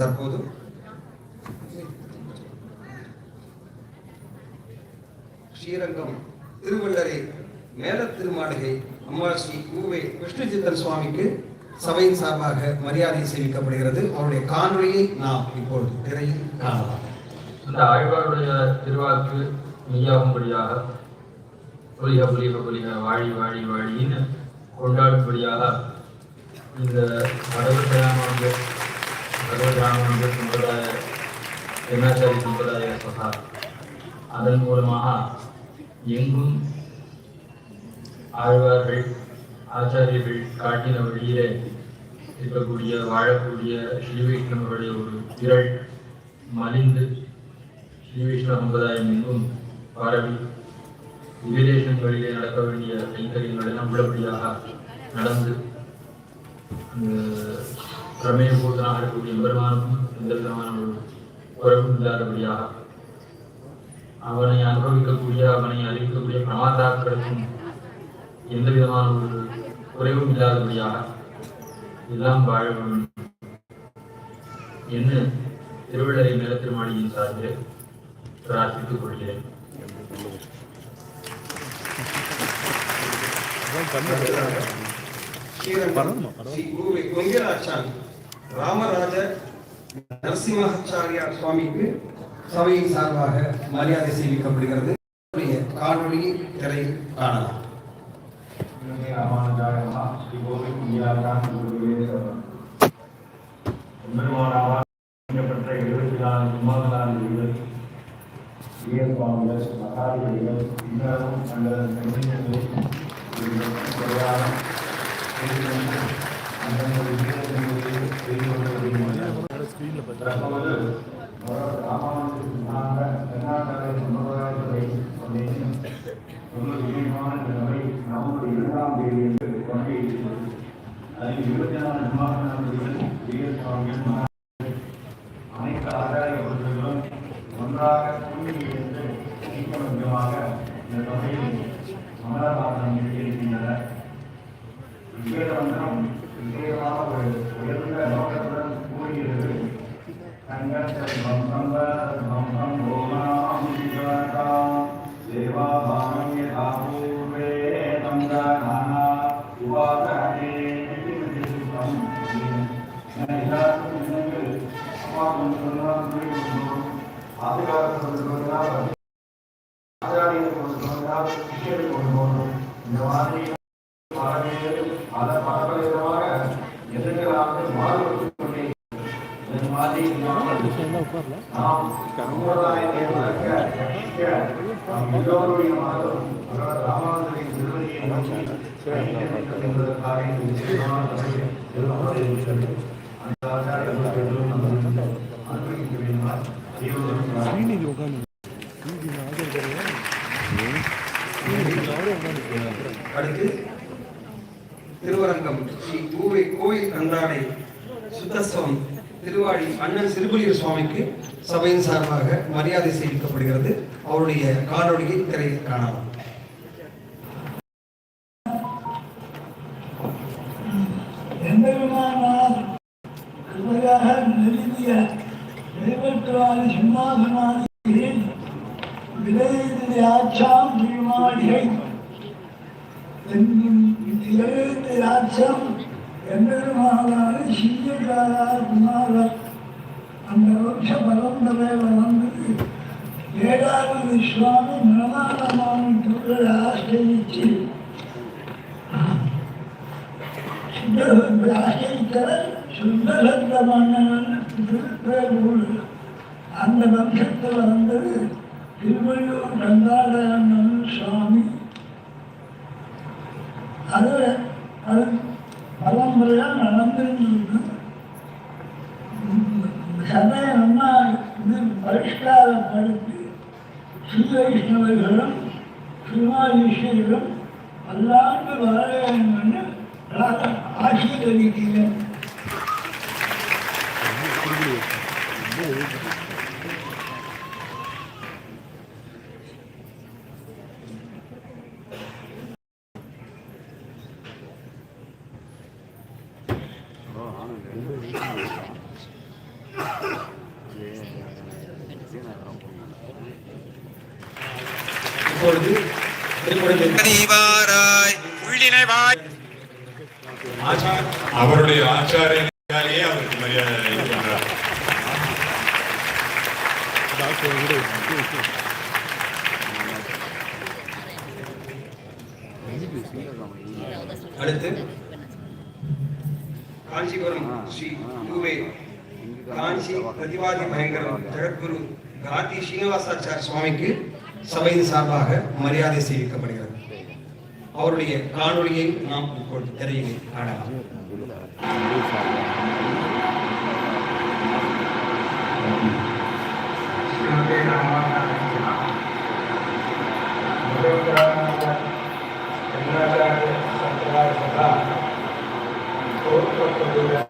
தற்போது. ஸ்ரீரங்கம் திருவள்ளரை மேல திருமாளிகை அம்மா ஸ்ரீ ஊவே விஷ்ணுசித்தன் சுவாமிக்கு சபையின் சார்பாக மரியாதை சேமிக்கப்படுகிறது அவருடைய காணொலியை நாம் இப்பொழுது திரையில் காணலாம். இந்த ஆழ்வாருடைய திருவாக்கு மெய்யாகும்படியாக பொலிக பொலிக பொலிக வாழி வாழி வாழின்னு கொண்டாடும்படியாக இந்த கடவுள் ராமானுஜ சம்பிரதாய ஜெனாச்சாரி சம்பிரதாய அதன் மூலமாக எங்கும் ஆழ்வார்கள் ஆச்சாரியர்கள் காட்டின வழியிலே இருக்கக்கூடிய வாழக்கூடிய ஸ்ரீ ஒரு திரள் மலிந்து ஸ்ரீ வைஷ்ணவ சம்பிரதாயம் எங்கும் பரவி விவிதேசங்களிலே நடக்க வேண்டிய கைங்கரியங்கள் எல்லாம் உள்ளபடியாக நடந்து பிரமேய பூதனாக இருக்கக்கூடிய பெருமானுக்கும் எந்த விதமான ஒரு குறைவும் இல்லாதபடியாக அவனை அனுபவிக்கக்கூடிய அவனை அறிவிக்கக்கூடிய பிரமாதாக்களுக்கும் எந்த விதமான ஒரு குறைவும் இல்லாதபடியாக எல்லாம் வாழ வேண்டும் என்று திருவள்ளரை மேல திருமாளியின் சார்பில் பிரார்த்தித்துக் கொள்கிறேன் ஸ்ரீரங்கம் ஸ்ரீ ராமராஜர் ராமராஜ நரசிம்மாச்சாரியார் சுவாமிக்கு சபையின் சார்பாக மரியாதை செய்விக்கப்படுகிறது அவருடைய திரையில் காணலாம். எழுபத்தி நாலு விமானங்கள் சுவாமிகள் மகாதிபதிகள் அந்தந்த வீரர்களிடையே செய்து கொண்டிருக்கின்றனர். தற்போது தேதி இருபத்தி நாலு நாம் சமுதாயத்தை எல்லோருடைய மனதும் ராமானுஜரின் திருவடியை நோக்கி என்பதற்காக இந்த விசேஷமான சபையை எல்லோரும் இருக்கிறது. அந்த ஆச்சாரியர்களும் நம்ம அனுபவிக்க வேண்டுமாய் தெய்வம் அடுத்து திருவரங்கம் ஸ்ரீ பூவை கோயில் கந்தாடை சுத்தஸ்வம் திருவாடி அண்ணன் சிறுபுலியூர் சுவாமிக்கு சபையின் சார்பாக மரியாதை செய்விக்கப்படுகிறது அவருடைய காணொளியை திரையில் சுவாமி நிர்மாணமான தொழில் ஆசிரியிச்சு ஆசிரித்து வம்சத்தில் சுந்தரந்த மன்னன் அந்த வம்சத்தில் வந்தது திருவள்ளூர் கந்தாடகண்ணன் சுவாமி. அது அது பரம்பரையாக நடந்துருக்கு சமயம் அண்ணா இது பரிஷ்காரப்படுத்தி ஸ்ரீ வைஷ்ணவர்களும் ஸ்ரீமாதீஸ்வரரும் பல்லாண்டு வர வேண்டும் என்று ஆசீர்வதிக்கிறேன் இப்பொழுது திருக்குறளில் அறிவாராய் உள்ளினைவாய் ஆச்சார் அவருடைய ஆச்சாரியாலேயே அவருக்கு மரியாதை பண்றார் அடுத்து காஞ்சிபுரம் ஸ்ரீ காஞ்சி பிரதிவாதி பயங்கரம் ஜெகத்குரு காந்தி ஸ்ரீனிவாசாச்சார் சுவாமிக்கு சபையின் சார்பாக மரியாதை செய்விக்கப்படுகிறது அவருடைய காணொளியை நாம் இப்பொழுது திரையிலே காணலாம் Thank you.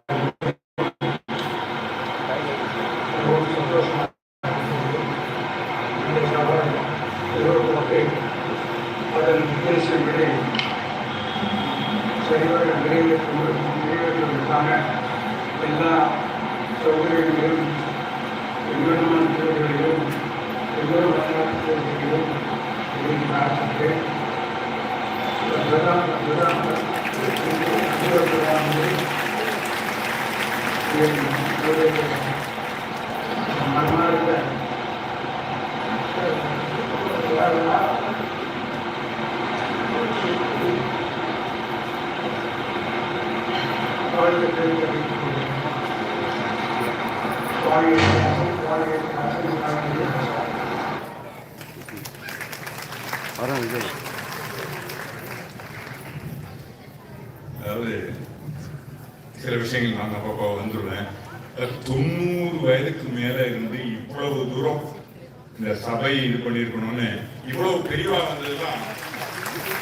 பிரார்த்திக்கிறேன் பிரதான பிரதான பிரதானத்தை மனமார்ந்த அதாவது சில விஷயங்கள் நான் அப்பப்போ வந்துடுவேன் தொண்ணூறு வயதுக்கு மேல இருந்து இவ்வளவு தூரம் இந்த சபை இது பண்ணியிருக்கணும்னு இவ்வளவு பெரியவா வந்ததுதான்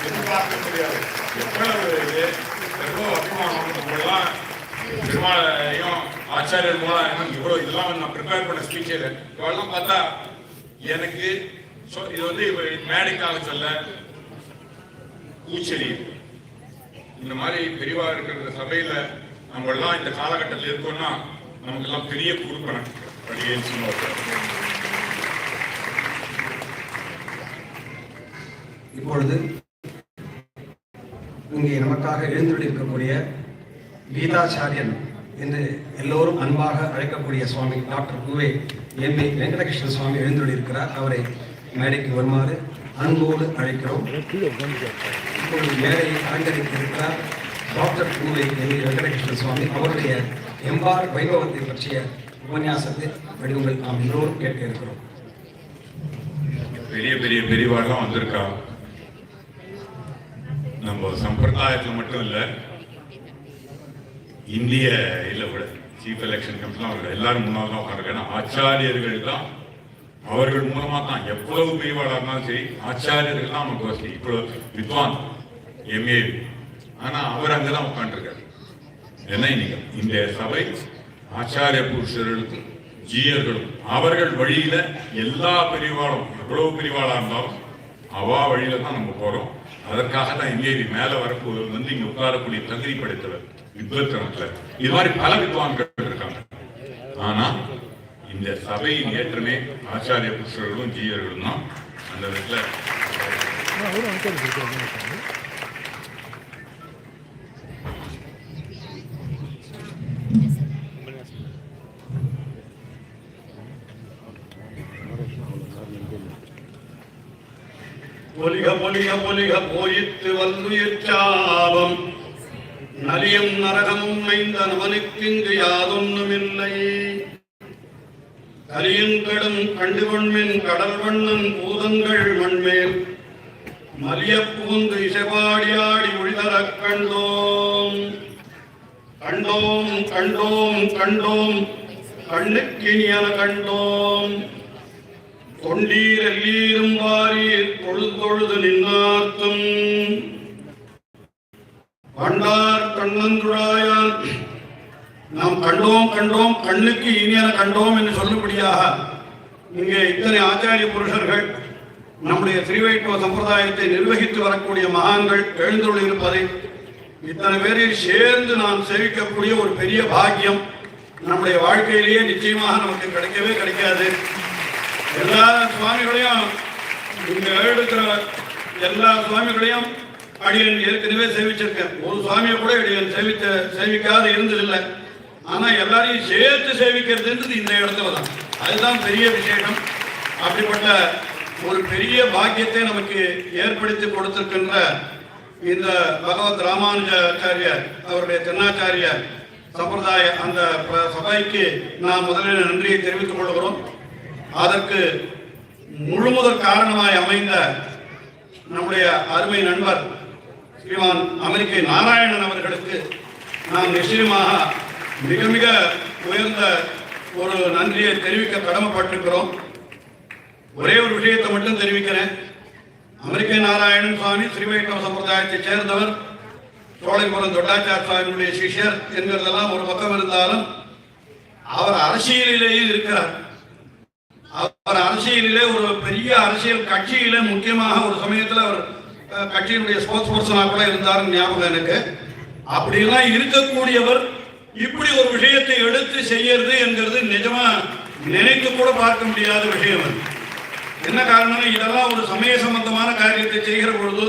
எதிர்பார்க்க முடியாது எவ்வளவு இது, அபிமானம் பெருமாளையும் ஆச்சாரியர் மூலம் இவ்வளவு இதெல்லாம் நான் ப்ரிப்பேர் பண்ண ஸ்பீச் இவெல்லாம் பார்த்தா எனக்கு ஸோ இது வந்து இப்ப மேடைக்காக சொல்ல கூச்சலி. இந்த மாதிரி பெரியவா இருக்கிற சபையில நம்ம எல்லாம் இந்த காலகட்டத்தில் இருக்கோம்னா நமக்கு எல்லாம் பெரிய குறுப்பணம் அப்படின்னு சொல்லுவாங்க இப்பொழுது இங்கே நமக்காக எழுந்துள்ளிருக்கக்கூடிய கீதாச்சாரியன் என்று எல்லோரும் அன்பாக அழைக்கக்கூடிய சுவாமி டாக்டர் குவே எம் ஏ வெங்கடகிருஷ்ண சுவாமி எழுந்துள்ளிருக்கிறார் அவரை மேடைக்கு வருமாறு அன்போடு அழைக்கிறோம். இப்பொழுது மேடையை அலங்கரித்திருக்கிறார் டாக்டர் பூவை எம் வெங்கடகிருஷ்ண சுவாமி. அவருடைய எம்பார் வைபவத்தை பற்றிய உபன்யாசத்தை வடிவங்கள் நாம் எல்லோரும் கேட்க இருக்கிறோம். பெரிய பெரிய பெரியவாடெல்லாம் வந்திருக்கா நம்ம சம்பிரதாயத்தில் மட்டும் இல்லை இந்திய இல்லை விட சீஃப் எலெக்ஷன் கமிஷன் அவர்கள் எல்லாரும் முன்னால் தான் உட்காந்துருக்காங்க ஆச்சாரியர்கள் தான் அவர்கள் மூலமா தான் எவ்வளவு பெரியவாளா இருந்தாலும் சரி ஆச்சாரியர்கள் தான் நமக்கு வசதி. இவ்வளவு வித்வான் எம்ஏ ஆனா அவர் அங்கதான் உட்காந்துருக்காரு என்ன இன்னைக்கு? இந்த சபை ஆச்சாரிய புருஷர்களுக்கும் ஜீயர்களும் அவர்கள் வழியில எல்லா பெரியவாளும் எவ்வளவு பெரியவாளா இருந்தாலும் அவா வழியில தான் நம்ம போறோம். அதற்காக தான் எங்கேவி மேல வரப்போது வந்து இங்க உட்காரக்கூடிய தகுதி படைத்தவர் வித்வத்தனத்துல இது மாதிரி பல வித்வான்கள் இருக்காங்க. ஆனா இந்த சபையின் ஏற்றமே ஆச்சாரிய புருஷர்களும் ஜீவர்களும் தான். அந்த விதத்துல பொலிக பொலிக பொலிக போயித்து வந்துயிர் சாபம். நலியும் நரகமும் ஐந்த நமனுக்கிங்கு யாதொன்னுமில்லை. கலியங்கடும் கண்டுகொண்மின் கடல் வண்ணன் பூதங்கள் மண்மேல் மலிய பூந்து இசைபாடியாடி ஒழிதரக் கண்டோம். கண்டோம் கண்டோம் கண்டோம் கண்ணுக்கினியன கண்டோம். தொண்டீர் எல்லீரும் வாரீர் தொழுது தொழுது நின்னார்த்தும். பண்டார் கண்ணந்துழாயான் நாம் கண்டோம் கண்டோம் கண்ணுக்கு இனியன கண்டோம் என்று சொல்லும்படியாக இங்கே இத்தனை ஆச்சாரிய புருஷர்கள் நம்முடைய ஸ்ரீவைஷ்ணவ சம்பிரதாயத்தை நிர்வகித்து வரக்கூடிய மகான்கள் எழுந்துள்ள இருப்பதை இத்தனை பேரில் சேர்ந்து நாம் சேவிக்கக்கூடிய ஒரு பெரிய பாக்கியம் நம்முடைய வாழ்க்கையிலேயே நிச்சயமாக நமக்கு கிடைக்கவே கிடைக்காது. எல்லா சுவாமிகளையும் இங்க எழுதுகிற எல்லா சுவாமிகளையும் அடியன் ஏற்கனவே சேவிச்சிருக்கேன். ஒரு சுவாமியை கூட அடியன் சேவித்த சேவிக்காது இருந்ததில்லை. ஆனா எல்லாரையும் சேர்த்து சேவிக்கிறதுன்றது இந்த இடத்துல தான். அதுதான் பெரிய விசேஷம். அப்படிப்பட்ட ஒரு பெரிய பாக்கியத்தை நமக்கு ஏற்படுத்தி கொடுத்திருக்கின்ற இந்த பகவத் ராமானுஜாச்சாரியார் அவருடைய தென்னாச்சாரியார் சம்பிரதாய அந்த ப- சபைக்கு நாம் முதலில் நன்றியை தெரிவித்துக் கொள்கிறோம். அதற்கு முழுமுதற் காரணமாய் அமைந்த நம்முடைய அருமை நண்பர் ஸ்ரீமான் அமெரிக்கை நாராயணன் அவர்களுக்கு நாம் நிச்சயமாக மிக மிக உயர்ந்த ஒரு நன்றியை தெரிவிக்க கடமைப்பட்டிருக்கிறோம். ஒரே ஒரு விஷயத்தை மட்டும் தெரிவிக்கிறேன். அமெரிக்க நாராயணன் சுவாமி ஸ்ரீவைஷ்ணவ சம்பிரதாயத்தைச் சேர்ந்தவர் சோழைபுரம் தொட்டாச்சார் சுவாமியுடைய சிஷ்யர் என்கிறதெல்லாம் ஒரு பக்கம் இருந்தாலும் அவர் அரசியலிலேயே இருக்கிறார். அவர் அரசியலிலே ஒரு பெரிய அரசியல் கட்சியிலே முக்கியமாக ஒரு சமயத்தில் அவர் கட்சியினுடைய ஸ்போர்ட்ஸ் பர்சனாக கூட இருந்தார் ஞாபகம் எனக்கு. அப்படியெல்லாம் இருக்கக்கூடியவர் இப்படி ஒரு விஷயத்தை எடுத்து செய்யறது என்கிறது நிஜமா நினைத்து கூட பார்க்க முடியாத விஷயம் அது. என்ன காரணம் இதெல்லாம் ஒரு சமய சம்பந்தமான காரியத்தை செய்கிற பொழுது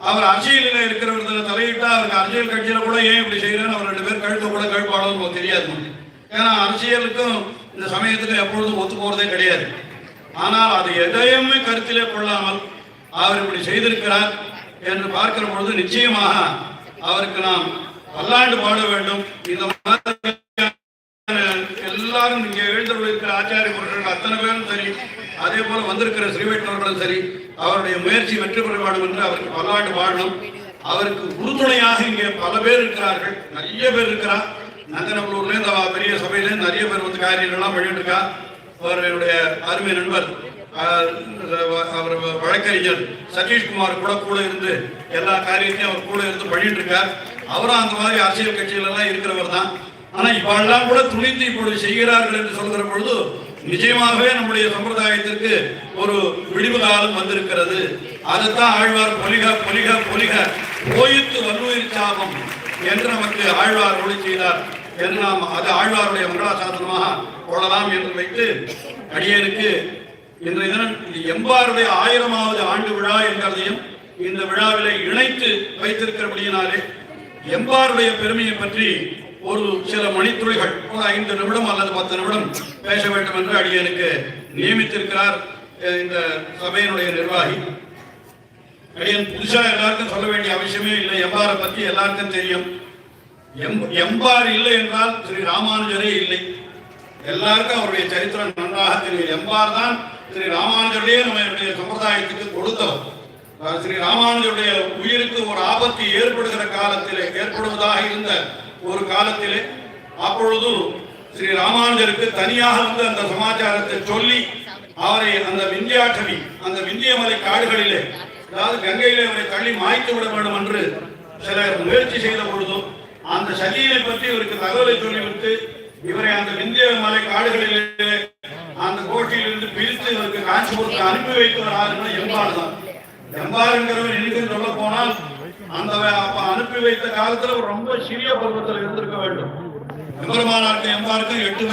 அவர் அரசியலில் இருக்கிறவர்களை தலையிட்டா அவருக்கு அரசியல் கட்சியில கூட ஏன் இப்படி செய்யறேன்னு அவர் ரெண்டு பேர் கழுத்த கூட கழுப்பாளோ நமக்கு தெரியாது ஏன்னா அரசியலுக்கும் இந்த சமயத்துக்கு எப்பொழுதும் ஒத்து போறதே கிடையாது. ஆனால் அது எதையுமே கருத்திலே கொள்ளாமல் அவர் இப்படி செய்திருக்கிறார் என்று பார்க்கிற பொழுது நிச்சயமாக அவருக்கு நாம் பல்லாண்டு பாட வேண்டும். இந்த மாதிரி எல்லாரும் இங்க எழுந்திருக்கிற ஆச்சாரிய புருஷர்கள் அத்தனை பேரும் சரி அதே போல வந்திருக்கிற ஸ்ரீவைஷ்ணவர்களும் சரி அவருடைய முயற்சி வெற்றி பெற வேண்டும் என்று அவருக்கு பல்லாண்டு பாடணும். அவருக்கு உறுதுணையாக இங்கே பல பேர் இருக்கிறார்கள். நிறைய பேர் இருக்கிறார். நந்தனபுரூர்ல இந்த பெரிய சபையில நிறைய பேர் வந்து காரியங்கள்லாம் பண்ணிட்டு இருக்கா அவருடைய அருமை நண்பர் அவர் வழக்கறிஞர் சதீஷ்குமார் கூட கூட இருந்து எல்லா காரியத்தையும் அவர் கூட இருந்து பண்ணிட்டு இருக்கார் அவரும் அந்த மாதிரி அரசியல் கட்சிகளெல்லாம் இருக்கிறவர் தான். ஆனால் இவெல்லாம் கூட துணிந்து இப்பொழுது செய்கிறார்கள் என்று சொல்கிற பொழுது நிச்சயமாகவே நம்முடைய சம்பிரதாயத்திற்கு ஒரு விடிவு காலம் வந்திருக்கிறது. அதைத்தான் ஆழ்வார் பொலிக பொலிக பொலிக போயித்து வல்லுயிர் சாபம் என்று நமக்கு ஆழ்வார் ஒளி செய்தார். என்று நாம் அது ஆழ்வாருடைய மங்களாசாதனமாக கொள்ளலாம் என்று வைத்து அடியனுக்கு இன்றைய தினம் இது எம்பாருடைய ஆயிரமாவது ஆண்டு விழா என்கிறதையும் இந்த விழாவிலே இணைத்து வைத்திருக்கிறபடியினாலே எம்பாருடைய பெருமையை பற்றி ஒரு சில மணித்துளிகள் ஒரு ஐந்து நிமிடம் அல்லது பத்து நிமிடம் பேச வேண்டும் என்று அடியனுக்கு நியமித்திருக்கிறார் இந்த சபையினுடைய நிர்வாகி. அடியன் புதுசா எல்லாருக்கும் சொல்ல வேண்டிய அவசியமே இல்லை. எம்பாரை பற்றி எல்லாருக்கும் தெரியும். எம் எம்பார் இல்லை என்றால் ஸ்ரீ ராமானுஜரே இல்லை. எல்லாருக்கும் அவருடைய சரித்திரம் நன்றாக தெரியும். எம்பார் தான் ஸ்ரீ நம்ம என்னுடைய சம்பிரதாயத்துக்கு கொடுத்தவர். ஸ்ரீ ராமானுஜருடைய உயிருக்கு ஒரு ஆபத்து ஏற்படுகிற காலத்திலே ஏற்படுவதாக இருந்த ஒரு காலத்திலே அப்பொழுது ஸ்ரீ ராமானுஜருக்கு தனியாக வந்து அந்த சமாச்சாரத்தை சொல்லி அவரை அந்த விந்தியாட்டவி அந்த விந்தியமலை காடுகளிலே அதாவது கங்கையிலே அவரை தள்ளி மாய்த்து விட வேண்டும் என்று சிலர் முயற்சி செய்த பொழுதும் அந்த சதியை பற்றி இவருக்கு தகவலை சொல்லிவிட்டு இவரை அந்த விந்திய மலை காடுகளிலே அந்த கோட்டையிலிருந்து பிரித்து இவருக்கு காஞ்சிபுரத்துக்கு அனுப்பி வைத்தவர் ஆறுனா எம்பால்தான் எம்பாருங்கிறவர் எனக்கு சொல்ல போனால் அந்த அப்ப அனுப்பி வைத்த காலத்துல ரொம்ப சிறிய பருவத்தில் இருந்திருக்க வேண்டும். எம்பெருமானாருக்கு எம்பாருக்கும் எட்டு